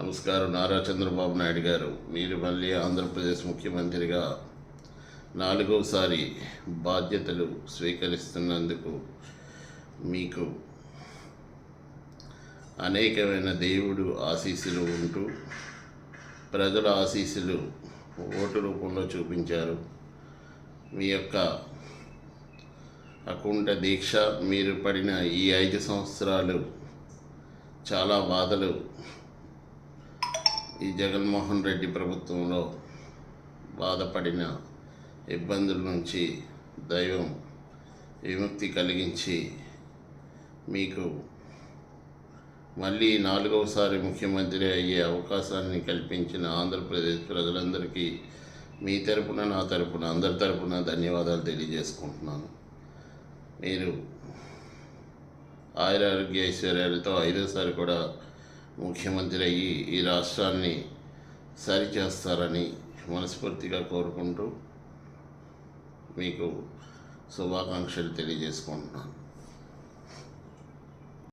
నమస్కారం. నారా చంద్రబాబు నాయుడు గారు మీరు మళ్ళీ ఆంధ్రప్రదేశ్ ముఖ్యమంత్రిగా నాలుగోసారి బాధ్యతలు స్వీకరిస్తున్నందుకు మీకు అనేకమైన దేవుడు ఆశీస్సులు ఉంటూ ప్రజల ఆశీస్సులు ఓటు రూపంలో చూపించారు. మీ యొక్క అకుంఠ దీక్ష మీరు పడిన ఈ ఐదు సంవత్సరాలు చాలా బాధలు ఈ జగన్మోహన్ రెడ్డి ప్రభుత్వంలో బాధపడిన ఇబ్బందుల నుంచి దైవం విముక్తి కలిగించి మీకు మళ్ళీ నాలుగవసారి ముఖ్యమంత్రి అయ్యే అవకాశాన్ని కల్పించిన ఆంధ్రప్రదేశ్ ప్రజలందరికీ మీ తరపున నా తరపున అందరి తరపున ధన్యవాదాలు తెలియజేసుకుంటున్నాను. మీరు ఆయురారోగ్య ఐశ్వర్యాలతో ఐదోసారి కూడా ముఖ్యమంత్రి అయ్యి ఈ రాష్ట్రాన్ని సరిచేస్తారని మనస్ఫూర్తిగా కోరుకుంటూ మీకు శుభాకాంక్షలు తెలియజేసుకుంటున్నాను.